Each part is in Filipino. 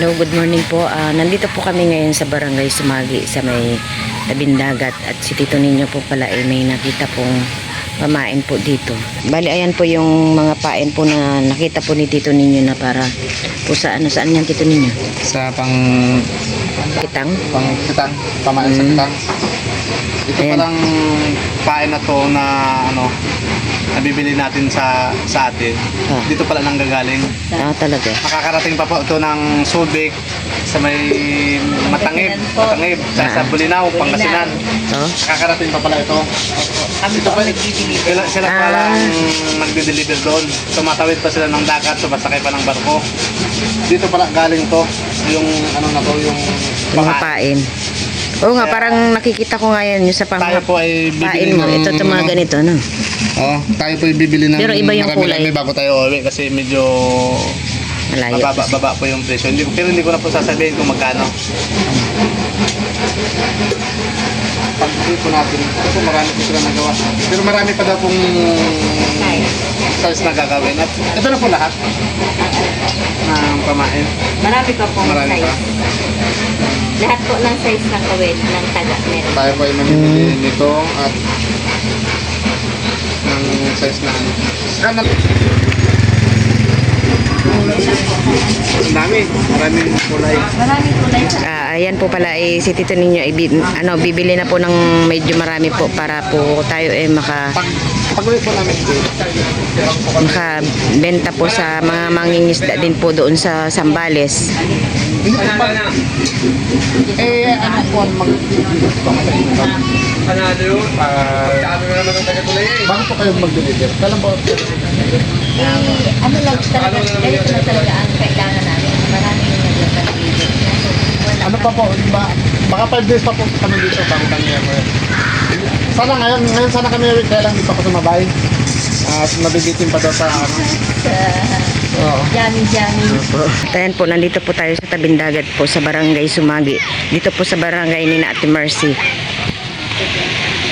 Hello, good morning po. Ah, nandito po kami ngayon sa Barangay Sumagi sa may Tabindagat at si Tito Ninyo po pala ay may nakita pong pamain po dito. Bali, ayan po yung mga pain po na nakita po ni Tito Ninyo na para po sa ano, saan yan Tito Ninyo? Sa pang Kitang? pang kitang, pamain sa Mm. kitang. Ito Ayan. palang pain na to na ano nabibili natin sa sa atin. Ah. Dito pala nang gagaling. Ah, talaga. Makakarating pa po ito ng Subic sa may Matangib, Matangib, sa, sa Ah. Bulinaw, Pangasinan. Oh? Nakakarating pa pala ito. Kami ang nagdi-deliver. Sila, sila Ah. pala ang magde-deliver doon. Tumatawid pa sila ng dagat, sumasakay pa ng barko. Dito pala galing to, yung ano na to, yung Mga pain. Oo nga, Kaya- parang nakikita ko ngayon yung sa pang Tayo po ay bibili mo. ng... Ito, ito mga ano, ganito, no? Oh, tayo po ay bibili ng Pero iba yung kulay. marami-rami bago tayo uwi kasi medyo Malayo. mababa baba po yung presyo. Hindi, ko- pero hindi ko na po sasabihin kung magkano. Pag-bili po natin, ito po marami po sila nagawa. Pero marami pa daw pong size na gagawin. At ito na po lahat ng pamain. Marami pa pong Marami size. pa. Lahat po ng size ng kawit ng taga meron. Tayo po ay mamimili nito at ng size na ano. Sana Ang dami, maraming kulay. Maraming kulay Ah, ayan po pala eh, si Tito Ninyo ay bi- ano, bibili na po ng medyo marami po para po tayo eh maka Pag pag-uwi po namin dito, makabenta po sa mga mangingisda din po doon sa Sambales. Hindi po ba? Eh, ano po ang mag... Panalo yun. Pagkano na naman ang taga-tulay eh. Bakit po kayo mag-deliver? Kailan po? Eh, ano lang talaga, ganito na talaga ang kailangan namin. Marami yung nag-deliver. Ano pa po? Ba, baka 5 days pa po kami dito bago kami ako. Sana ngayon, ngayon sana kami kaya lang di pa ako sumabay. At nabibitin pa daw sa ano. Oo. Yummy, yummy. Po. Ayan po, nandito po tayo sa Tabindagat po sa Barangay Sumagi. Dito po sa barangay ni Ate Mercy.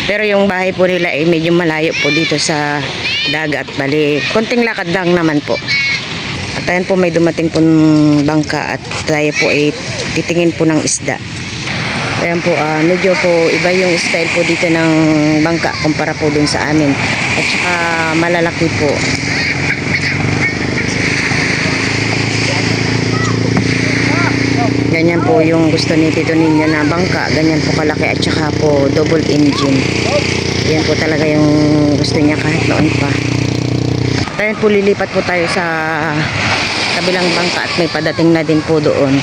Pero yung bahay po nila ay medyo malayo po dito sa dagat. Bali, konting lakad lang naman po. At ayan po may dumating po bangka at tayo po ay titingin po ng isda. Ayan po, ah, medyo po iba yung style po dito ng bangka kumpara po dun sa amin. At saka malalaki po. Ganyan po yung gusto ni Tito Ninyo na bangka. Ganyan po kalaki at saka po double engine. Yan po talaga yung gusto niya kahit noon pa. Ayan po lilipat po tayo sa kabilang bangka at may padating na din po doon.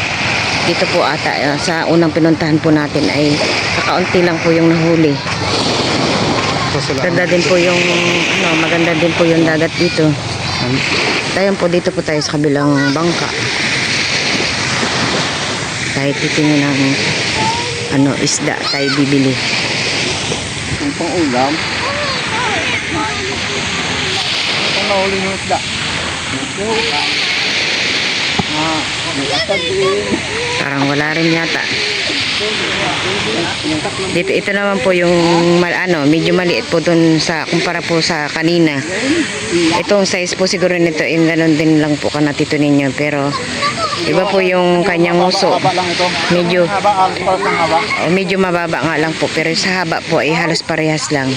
Dito po ata eh, sa unang pinuntahan po natin ay kakaunti lang po yung nahuli. Maganda din po yung ano, maganda din po yung dagat dito. Ayan po dito po tayo sa kabilang bangka. Tayo titingin ng ano, isda tayo bibili. Yung pang ulam. Ang nahuli ng isda. Ah. Parang wala rin yata. Dito ito naman po yung mal, ano, medyo maliit po dun sa kumpara po sa kanina. Itong size po siguro nito in ganun din lang po kanatito ninyo pero iba po yung kanyang uso. Medyo haba. oh, medyo mababa nga lang po pero sa haba po ay halos parehas lang.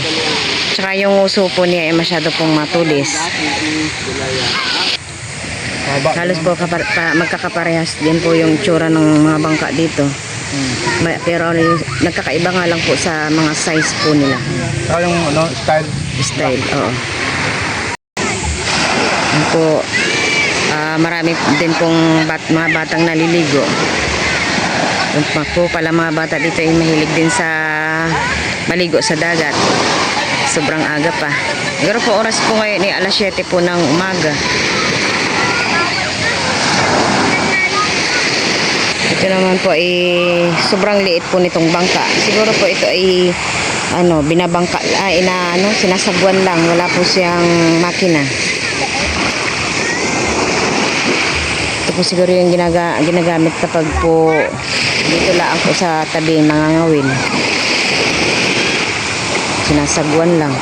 Tsaka yung uso po niya ay masyado pong matulis. Halos po kapar, pa, magkakaparehas din po yung tsura ng mga bangka dito. Pero ano nagkakaiba nga lang po sa mga size po nila. Saka yung ano, style. Style, oo. Yan po, ah, marami din pong bat, mga batang naliligo. Po pala mga bata dito ay mahilig din sa maligo sa dagat. Sobrang aga pa. Pero po oras po ngayon ay alas 7 po ng umaga. Ito naman po ay sobrang liit po nitong bangka. Siguro po ito ay ano, binabangka, ay na ano, sinasagwan lang. Wala po siyang makina. Ito po siguro yung ginaga, ginagamit kapag po dito lang po sa tabi mga ngawin. Sinasagwan lang.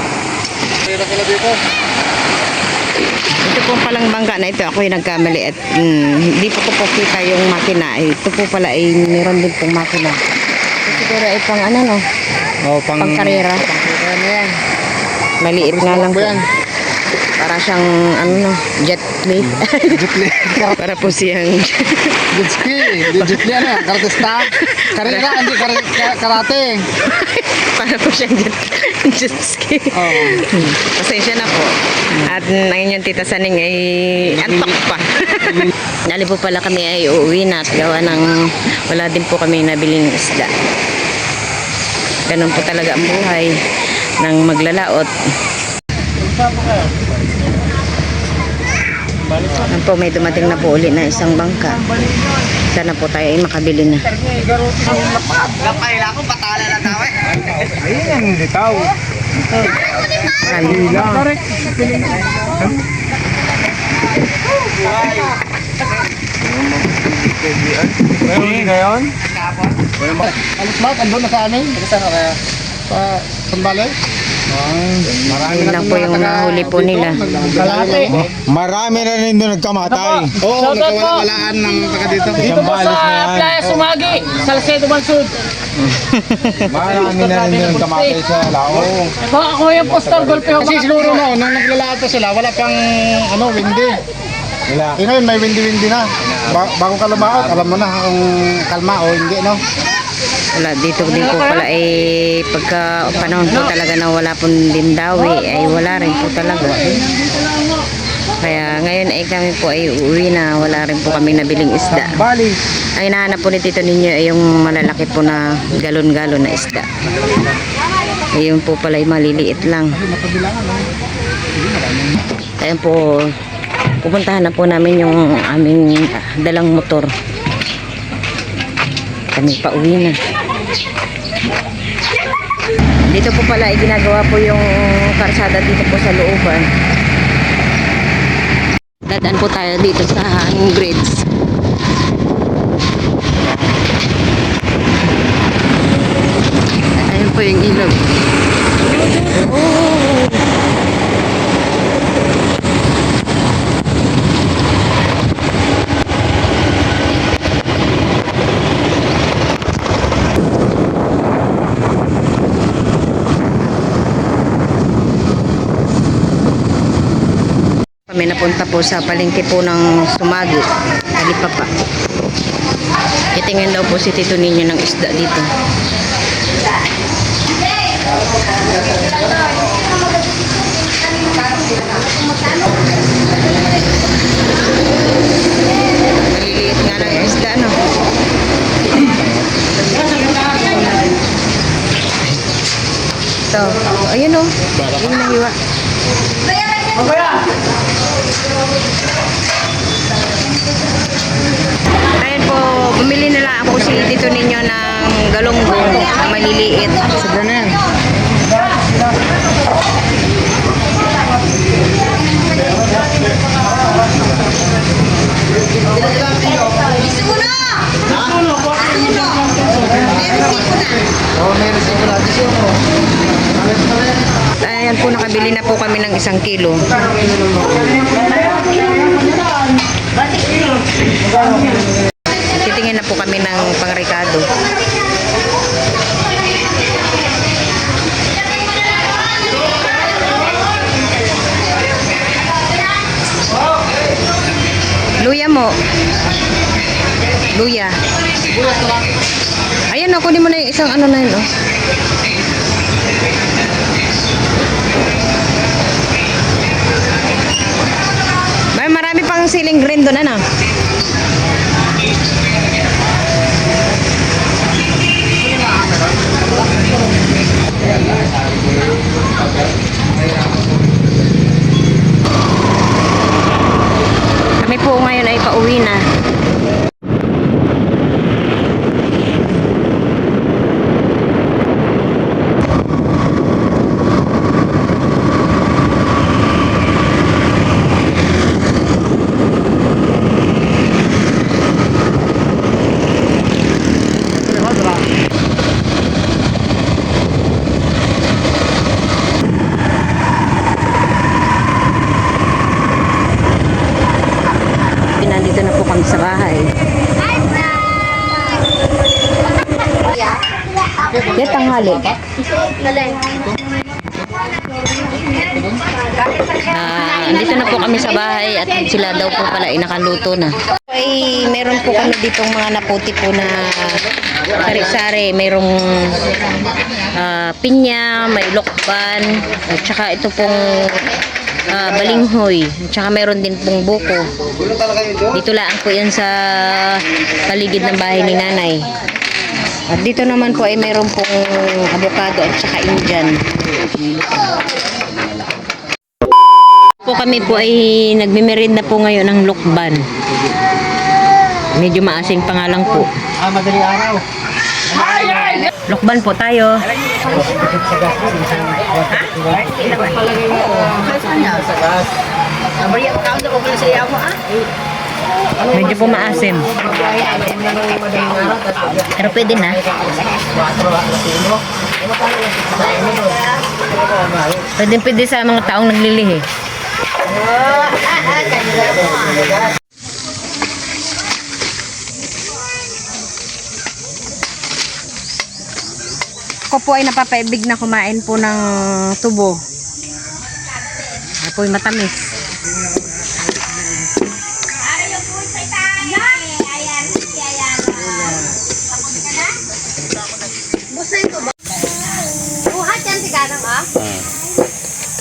Ito po palang bangka na ito. Ako yung nagkamali at mm, hindi po ko po kita yung makina. Eh, Ito po pala ay meron din pong makina. Ito siguro ay pang ano no? Oh, pang... Pang karera. Ano yan? Maliit nga lang po. yan. Para siyang ano no? Jet plane. Jetli. Para po siyang Jet ski. Jetli ano yan? Karatista. Karera, hindi kar- ka- karate. para po siyang jet, jet ski. Oh. Pasensya na po. At ang inyong tita Saning ay antok pa. Dali po pala kami ay uuwi na at gawa ng wala din po kami nabiling isda. Ganun po talaga ang buhay ng maglalaot. Yan po, may dumating na po uli na isang bangka. Sana po tayo ay makabili na. Ayun ang litaw. Marami. Meron din ngayon? Alis ba? Andun na sa amin? Na kaya? Sa Sambales? Marami Yun lang po yung nahuli po nila. Kalate. Marami na rin doon nagkamatay. Oo, nagkawala-walaan ng taga dito. Isang balis na yan. Playa Sumagi, Salcedo Mansud. Marami na rin doon nagkamatay sa Lao. Ako, ako yung postor, golpe. Kasi siguro no, nung naglalato sila, wala pang ano, windy. Wala. Eh ngayon may windy-windy na. Ba- bago ka lumaot, alam mo na kung kalma o hindi, no? Wala, dito din po pala eh pagka panahon po talaga na wala pong dindawi ay wala rin po talaga. Kaya ngayon ay kami po ay uuwi na wala rin po kami nabiling isda. Ay nahanap po ni Tito ninyo ay yung malalaki po na galon-galon na isda. Ayun po pala ay maliliit lang. Ayan po, pupuntahan na po namin yung aming ah, dalang motor. Kami pa uwi na. Dito po pala ay ginagawa po yung karsada dito po sa looban. Dadaan po tayo dito sa bridge. Ayun po yung ilog. Kami napunta po sa palengke po ng Sumagi. Alipapa. Titingin daw po si Tito ninyo ng isda dito. Maliliit nga yung isda, no? Ito. Ayun, oh. Ayun na hiwa. Ayun po, bumili nila ako si dito ninyo ng galonggong na maliliit. Sobra na yan. Oo, meron sigurado siya. Ayan po, nakabili na po kami ng isang kilo. Titingin na po kami ng pangrikado. Luya mo. Luya. Ayan o, kunin mo na yung isang ano na yun o. May marami pang siling green doon, ano? Kami po ngayon ay pauwi na. Tanghali. Ah, andito na po kami sa bahay at sila daw po pala ay nakaluto na. Ay, meron po kami ditong mga naputi po na sari-sari. Merong ah, pinya, may lokban, at saka ito pong ah, balinghoy. At saka meron din pong buko. Dito lang po yan sa paligid ng bahay ni nanay. At dito naman po ay meron pong avocado at saka Indian. Po kami po ay nagmimirinda po ngayon ng lukban. Medyo maasing pangalan po. Ah, madali araw. Lukban po tayo. Medyo po maasim. Pero pwede na. Pwede pwede sa mga taong naglilihi. Ako po ay napapaibig na kumain po ng tubo. Apoy matamis.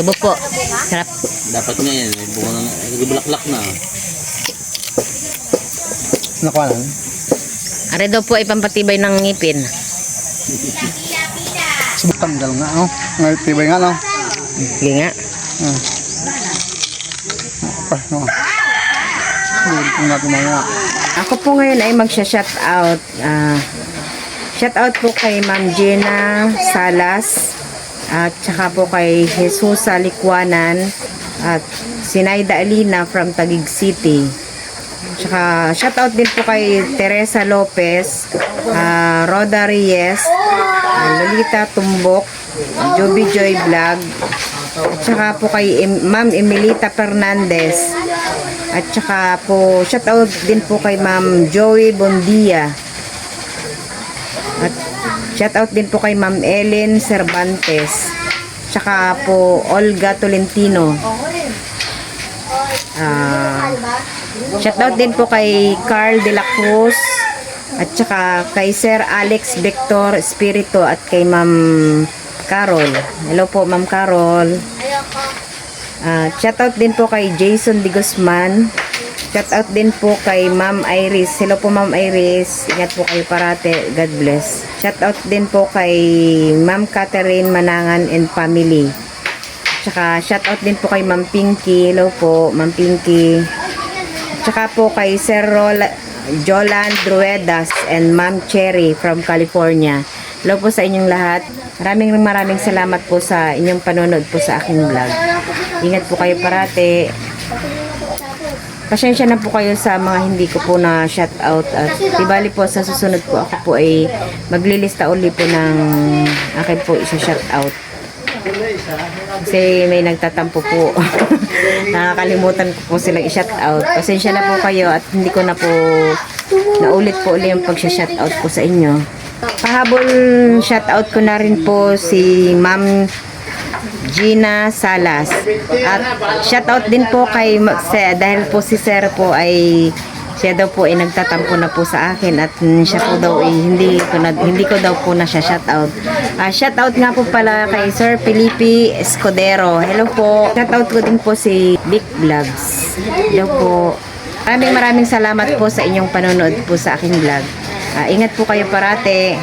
Tubo po. Sarap. Dapat nga yan, bunga na, nagbulaklak na. Nakuha na. Are daw po ay pampatibay ng ngipin. Tanggal nga, no? Ngayon, tibay nga, no? Sige nga. Ah, no. Ulit po natin mga Ako po ngayon ay magsha-shout out. Ah, shout out po kay Ma'am Jenna Salas at saka po kay Jesus Salikwanan at Sinaida Alina from Taguig City. Tsaka shout out din po kay Teresa Lopez, ah, Roda Reyes, ah, Lolita Tumbok, Joby Joy Vlog, at saka po kay Ma'am Emilita Fernandez. At saka po, shout out din po kay Ma'am Joey Bondia. At shout out din po kay Ma'am Ellen Cervantes. Tsaka po Olga Tolentino. Ah, shout out din po kay Carl De La Cruz. At saka kay Sir Alex Victor Espirito at kay Ma'am Carol. Hello po Ma'am Carol. Ah, shoutout din po kay Jason Di Guzman. Shoutout din po kay Ma'am Iris. Hello po Ma'am Iris. Ingat po kayo parate. God bless. Shoutout din po kay Ma'am Catherine Manangan and family. Tsaka shoutout din po kay Ma'am Pinky. Hello po Ma'am Pinky. Tsaka po kay Sir Rola, Jolan Druedas and Ma'am Cherry from California. Hello po sa inyong lahat. Maraming maraming salamat po sa inyong panonood po sa aking vlog. Ingat po kayo parate. Pasensya na po kayo sa mga hindi ko po na shout out at tibali po sa susunod po ako po ay maglilista uli po ng akin po isa shout out. Kasi may nagtatampo po. Nakakalimutan ko po silang i-shout out. Pasensya na po kayo at hindi ko na po naulit po uli yung pag-shout out ko sa inyo. Pahabol shout out ko na rin po si Ma'am Gina Salas. At shout out din po kay se- dahil po si Sir po ay siya daw po ay nagtatampo na po sa akin at siya po daw ay hindi ko na, hindi ko daw po na siya shout out. Ah, shout out nga po pala kay Sir Felipe Escudero. Hello po. Shout out ko din po si Big Vlogs. Hello po. Maraming maraming salamat po sa inyong panonood po sa aking vlog. Ah, ingat po kayo parate.